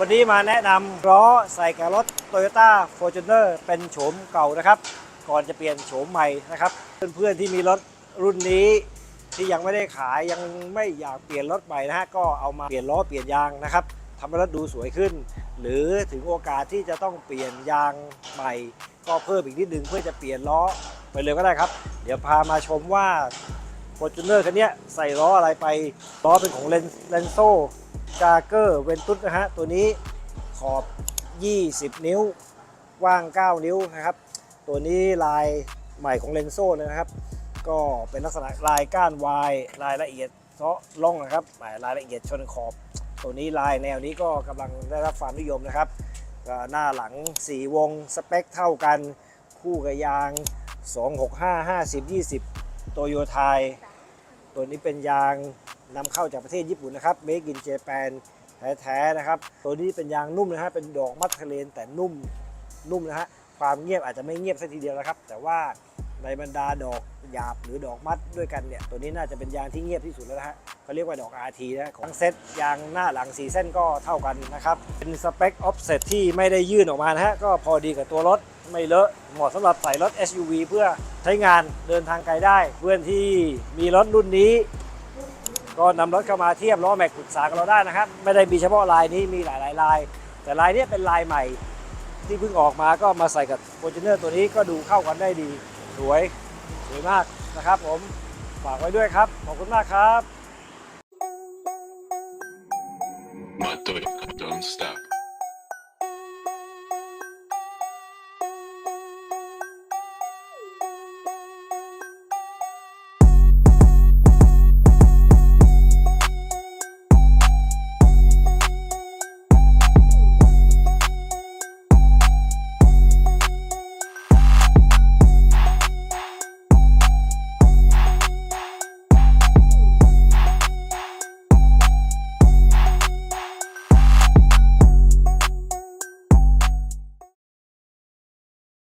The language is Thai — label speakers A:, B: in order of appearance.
A: วันนี้มาแนะนำล้อใส่กับรถ Toyota Fortuner เป็นโฉมเก่านะครับ ก่อนจะเปลี่ยนโฉมใหม่นะครับ เพื่อนๆที่มีรถรุ่นนี้ที่ยังไม่ได้ขายยังไม่อยากเปลี่ยนรถใหม่นะฮะก็เอามาเปลี่ยนล้อเปลี่ยนยางนะครับทำให้รถดูสวยขึ้น หรือถึงโอกาสที่จะต้องเปลี่ยนยางใหม่ ก็เพิ่มอีกนิดนึงเพื่อจะเปลี่ยนล้อไปเลยก็ได้ครับ เดี๋ยวพามาชมว่า f o r t u n e r คันนี้ใส่ล้ออะไรไปล้อเป็นของเลนโซกาเกอร์เวนตุสนะฮะ ตัวนี้ขอบ 20 นิ้วกว้าง 9 นิ้วนะครับ ตัวนี้ลายใหม่ของเลนโซเลยนะครับ ก็เป็นลักษณะลายก้านวายรายละเอียดเซาะล่องนะครับหมายรายละเอียดชนขอบ ตัวนี้ลายแนวนี้ก็กำลังได้รับความนิยมนะครับหน้าหลัง 4 วงสเปคเท่ากัน คู่กับยาง 265 50 20 โตโยไทยตัวนี้เป็นยางนำเข้าจากประเทศญี่ปุ่นนะครับ Make in Japan แท้ๆนะครับ ตัวนี้เป็นยางนุ่มนะฮะเป็นดอกมัดทะเลนแต่นุ่มนุ่มนะฮะความเงียบอาจจะไม่เงียบสักทีเดียวนะครับ แต่ว่าในบรรดาดอกหยาบหรือดอกมัดด้วยกันเนี่ยตัวนี้น่าจะเป็นยางที่เงียบที่สุดแล้วนะฮะเขาเรียกว่าดอก RT นะของเซตยางหน้าหลังสีเส้นก็เท่ากันนะครับเป็นสเปคออฟเซตที่ไม่ได้ยื่นออกมานะฮะก็พอดีกับตัวรถไม่เลอะเหมาะสำหรับใส่รถ SUV เพื่อ ช้งานเดินทางไกลได้เพื่อนที่มีรถรุ่นนี้ ก็นำรถเข้ามาเทียบล้อแม็กปรึกษากับเราได้นะครับ ไม่ได้มีเฉพาะลายนี้มีหลายๆลาย แต่ลายนี้เป็นลายใหม่ ที่เพิ่งออกมาก็มาใส่กับโ o ร t u n e r ตัวนี้ก็ดูเข้ากันได้ดีสวยสวยมากนะครับผมฝากไว้ด้วยครับ ขอบคุณมากครับ
B: My d o n t stop.